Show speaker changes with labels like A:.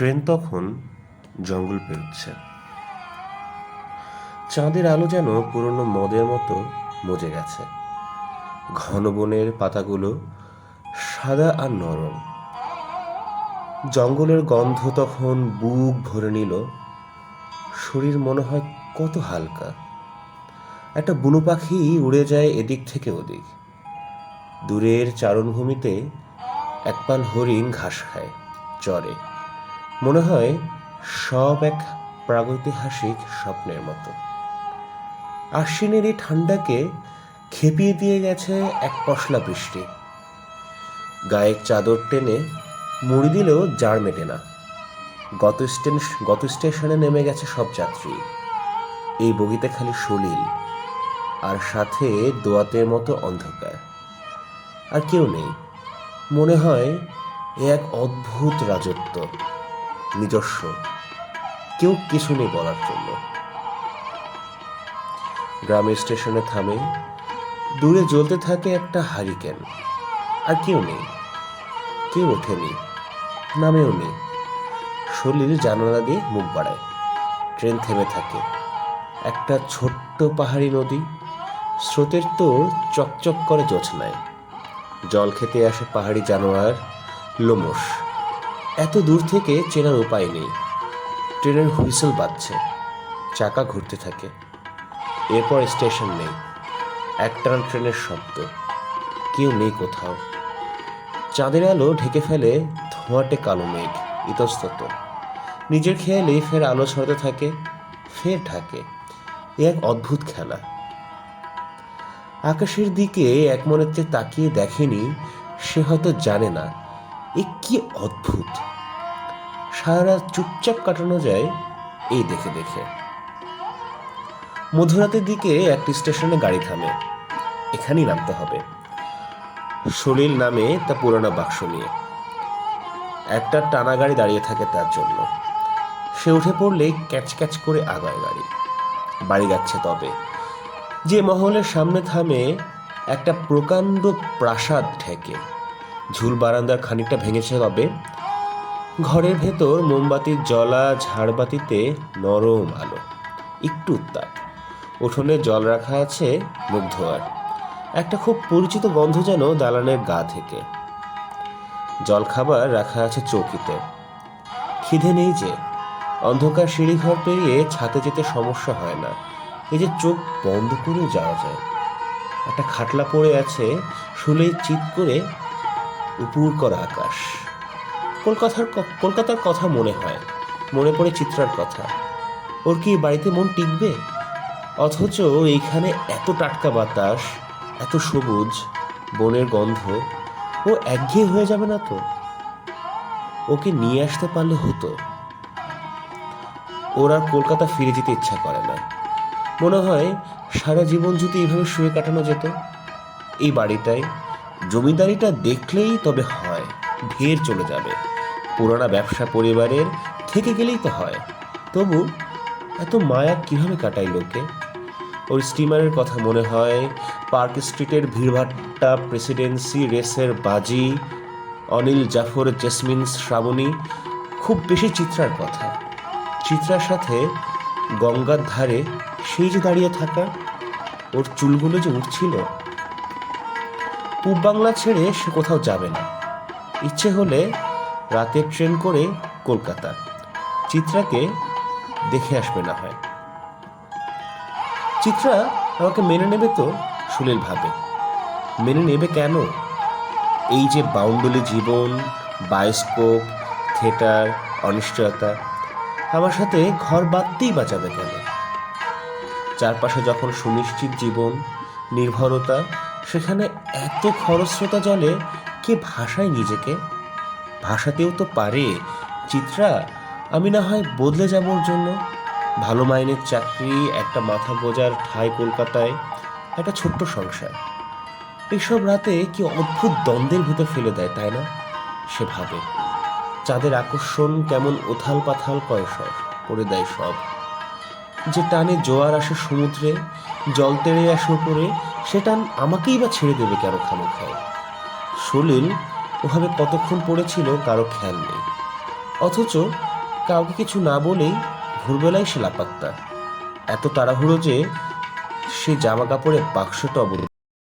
A: Train তখন জঙ্গল পেরোচ্ছে। চাঁদের আলো যেন পুরনো মদের মতো মজে গেছে। ঘন বনের পাতাগুলো সাদা আর নরম। জঙ্গলের গন্ধ তখন বুক ভরে নিল। শরীর মনে হয় কত হালকা। একটা বুনো পাখি উড়ে যায় এদিক থেকে ওদিক। দূরের চারণভূমিতে একপাল হরিণ ঘাস খায়, চরে। মনে হয় সব এক প্রাগৈতিহাসিক স্বপ্নের মতো। আশ্বিনের এই ঠান্ডাকে খেপিয়ে দিয়ে গেছে এক পশলা বৃষ্টি। গায়ে চাদর টেনে মুড়ি দিলেও জাড় মেটে না। গত স্টেন, গত স্টেশনে নেমে গেছে সব যাত্রী। এই বগিতে খালি সলিল আর সাথে দোয়াতের মতো অন্ধকার। আর কেউ নেই। মনে হয় এ এক অদ্ভুত রাজত্ব। নিজস্ব। কেউ কিছু নেই বলার জন্য। গ্রামের স্টেশনে থামে, দূরে জ্বলতে থাকে একটা হারিকেন। আর কেউ নেই। কেউ ওঠেনি। নামেও নেই। সলিল জানালা দিয়ে মুখ বাড়ায়। ট্রেন থেমে থাকে। একটা ছোট্ট পাহাড়ি নদী স্রোতের তোর চকচক করে জোছনায়। জল খেতে আসে পাহাড়ি জানোয়ার লোমস এত দূর থেকে চেনার উপায় নেই। ট্রেনের হুইসেল বাজছে। চাকা ঘুরতে থাকে। এরপর স্টেশন নেই। একটানা ট্রেনের শব্দ। কেউ নেই কোথাও। চাঁদের আলো ঢেকে ফেলে ধোঁয়াটে কালো মেঘ, ইতস্তত। নিজের খেয়ালে ফের আলো ছড়াতে থাকে, ফের ঢাকে। এ এক অদ্ভুত খেলা। আকাশের দিকে এক মনেতে তাকিয়ে দেখেনি, সে হয়তো জানে না। এ কি অদ্ভুত? সারা চুপচাপ কাটানো যায় এই দেখে দেখে। মধ্যরাতের দিকে একটি স্টেশনে গাড়ি থামে। এখানেই নামতে হবে। সলিল নামে তা পুরানো বাক্স নিয়ে। একটা টানা গাড়ি দাঁড়িয়ে থাকে তার জন্য। সে উঠে পড়লেই ক্যাচ ক্যাচ করে আগায় গাড়ি। বাড়ি যাচ্ছে তবে। যে মহলের সামনে থামে একটা প্রকাণ্ড প্রাসাদ ঠেকে। ঝুল বারান্দার খানিকটা ভেঙেছে তবে। ঘরের ভেতর মোমবাতির জ্বলা ঝাড়বাতিতে নরম আলো, একটু উত্তাপ। উঠোনে জল রাখা আছে মুখ ধোয়ার। একটা খুব পরিচিত গন্ধ যেন দালানের গা থেকে। জলখাবার রাখা আছে চৌকিতে। খিদে নেই যে, অন্ধকার সিঁড়িঘর পেরিয়ে ছাতে যেতে সমস্যা হয় না। এই যে চোখ বন্ধ করেও যাওয়া যায়। একটা খাটলা পড়ে আছে, শুলেই চিৎ করে উপুর করা আকাশ। কলকাতার কলকাতার কথা মনে হয়, মনে পড়ে চিত্রার কথা। ওর কি বাড়িতে মন টিকবে? অথচ এইখানে এত টাটকা বাতাস, এত সবুজ, বনের গন্ধ, ও একঘেয়ে হয়ে যাবে না তো? ওকে নিয়ে আসতে পারলে হতো। ওর আর কলকাতা ফিরে যেতে ইচ্ছা করে না। মনে হয় সারা জীবন যদি এইভাবে শুয়ে কাটানো যেত, এই বাড়িটায় জমিদারিটা দেখলেই তবে হয় ঢের চলে যাবে। পুরানা ব্যবসা পরিবারের থেকে গেলেই তো হয়। তবু এত মায়া কীভাবে কাটায় লোকে ওর স্টিমারের কথা মনে হয় পার্ক স্ট্রিটের ভিড়ভাট্টা প্রেসিডেন্সি রেসের বাজি, অনিল জাফর, জেসমিন শ্রাবণী, খুব বেশি চিত্রার কথা। চিত্রার সাথে গঙ্গার ধারে সেই যে দাঁড়িয়ে থাকা, ওর চুলগুলো যে উঠছিল পূব বাংলা ছেড়ে সে কোথাও যাবে না। ইচ্ছে হলে রাতের ট্রেন করে কলকাতা চিত্রাকে দেখে আসবে না হয়। চিত্রা আমাকে মেনে নেবে তো, সুনীল ভাবে। মেনে নেবে কেন? এই যে বাউন্ডুলি জীবন, বায়োস্কোপ, থিয়েটার, অনিশ্চয়তা, আমার সাথে ঘর বাঁধতেই বাঁচাবে কেন? চারপাশে যখন সুনিশ্চিত জীবন, নির্ভরতা সেখানে এত খরস্রোতা জলে কে ভাষায় নিজেকে? ভাষাতেও তো পারে। চিত্রা, আমি না হয় বদলে যাব ওর জন্য? ভালো মাইনের চাকরি, একটা মাথা গোজার ঠাই কলকাতায়, একটা ছোট্ট সংসার। এসব রাতে কি অদ্ভুত দ্বন্দ্বের ভিতর ফেলে দেয়, তাই না? সে ভাবে। চাঁদের আকর্ষণ কেমন ওথাল পাথাল করে সব করে দেয় সব। যে টানে জোয়ার আসে সমুদ্রে, জল তেড়ে আসে উপরে সে টান আমাকেই বা ছেড়ে দেবে কেন খামোখায়? সলিল ওভাবে কতক্ষণ পড়েছিল কারও খেয়াল নেই। অথচ কাউকে কিছু না বলেই ভোরবেলায় সে লাপাত্তা। এত তাড়াহুড়ো যে সে জামা কাপড়ের বাক্সটা অবরুদ্ধ